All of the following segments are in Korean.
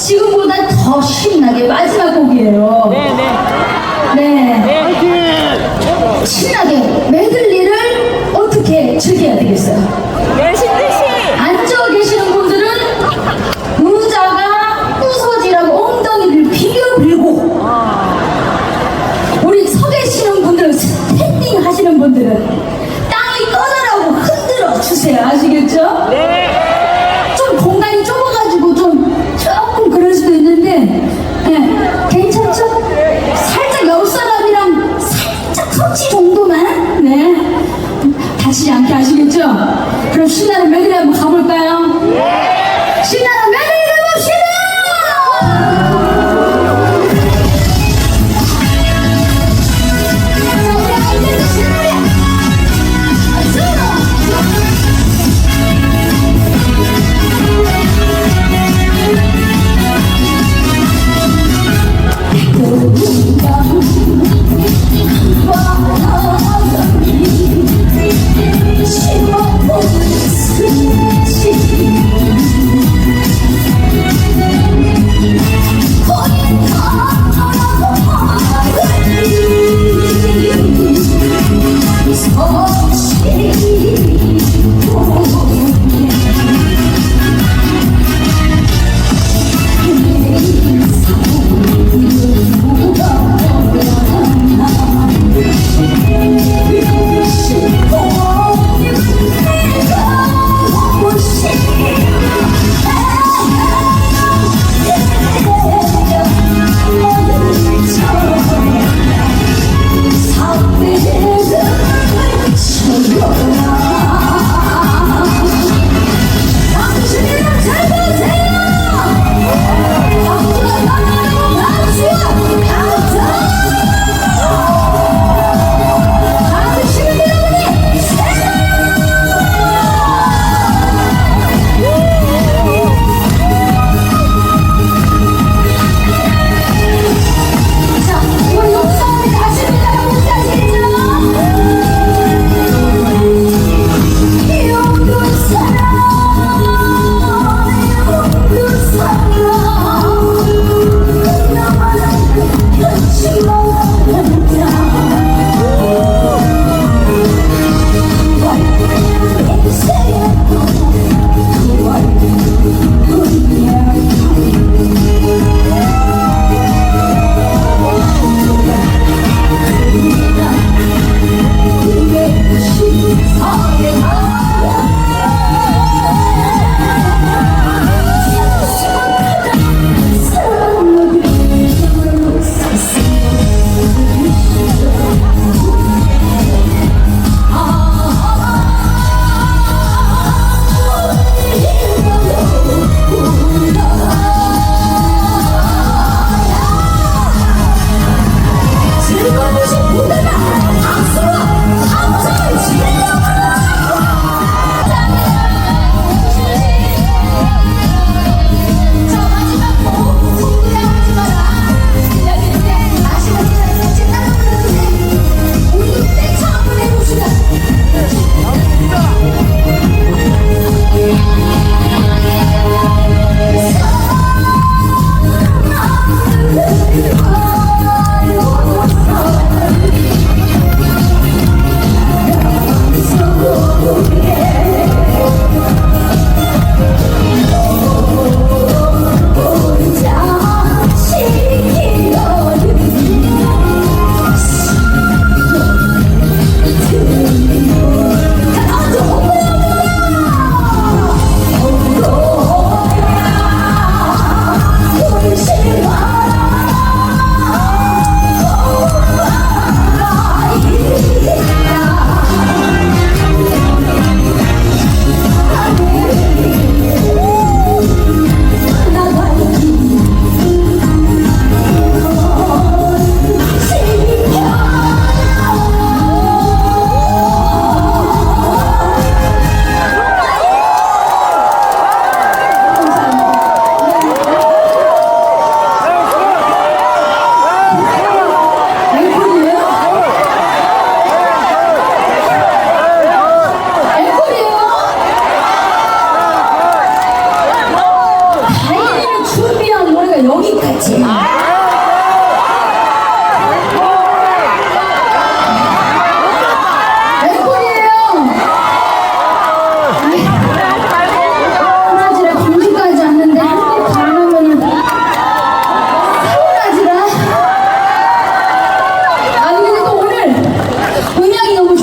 지금보다 더 신나게 마지막 곡이에요. 네, 네. 네. 네. 신나게 메들리를 어떻게 즐겨야 되겠어요? 내신 듯이. 앉아 계시는 분들은 의자가 부서지라고 엉덩이를 비벼 빌고 우리 서 계시는 분들은 스탠딩 하시는 분들은 땅이 꺼져라고 흔들어 주세요 아시겠죠? 네.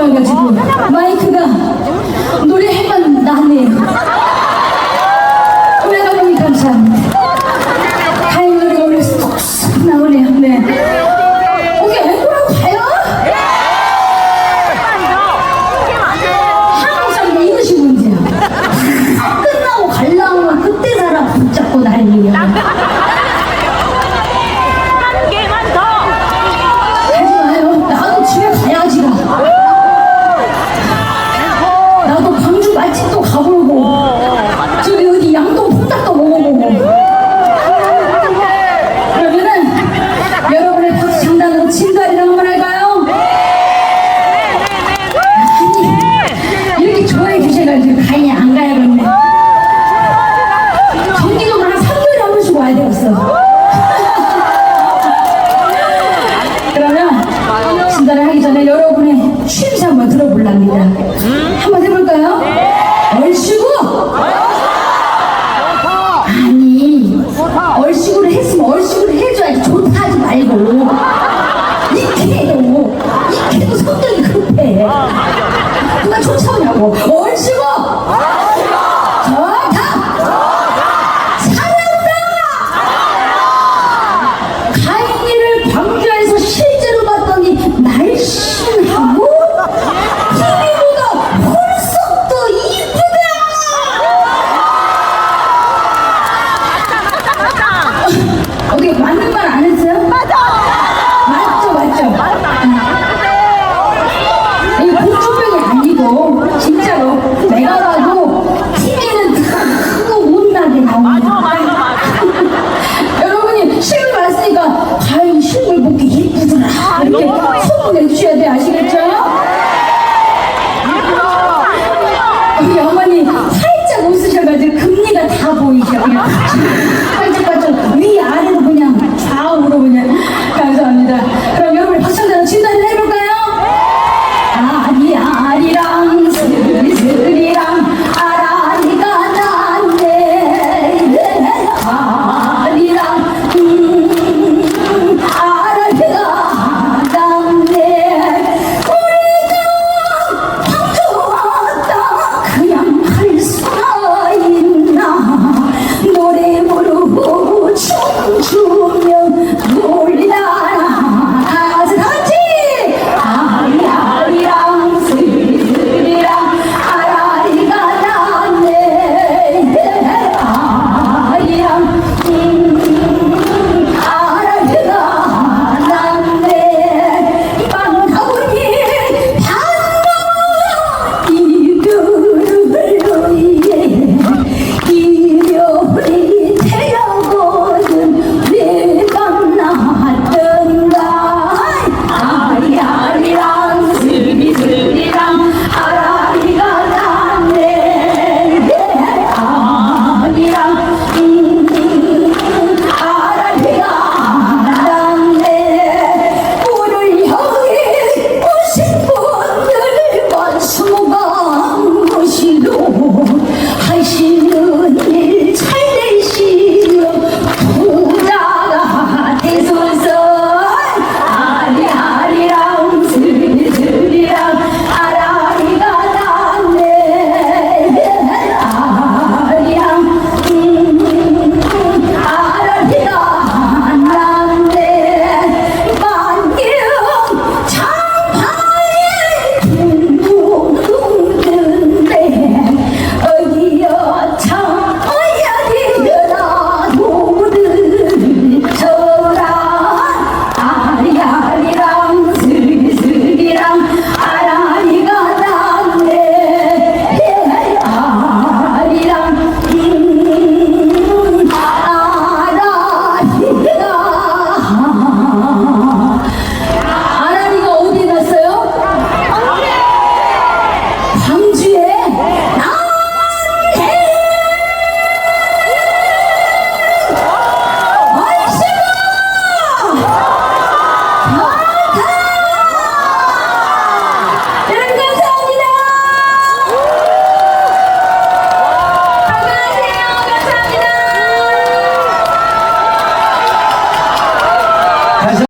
심심해가지고 어, 마이크가 노래 해만 나네요. 그러다 보니 감사합니다. 다행히 오면서 쏙쏙 나오네요. 네. 끝나고 갈라오면 그때 사람 붙잡고 달리요. 전에 여러분의 취임새 한번 들어볼랍니다. 한번 해볼까요? 얼씨구! 아니, 얼씨구를 했으면 얼씨구를 해줘야지 좋다 하지 말고. 꼭 내주셔야 돼 아시겠죠? 우리 어머니 살짝 웃으셔가지고 금리가 다 보이셔.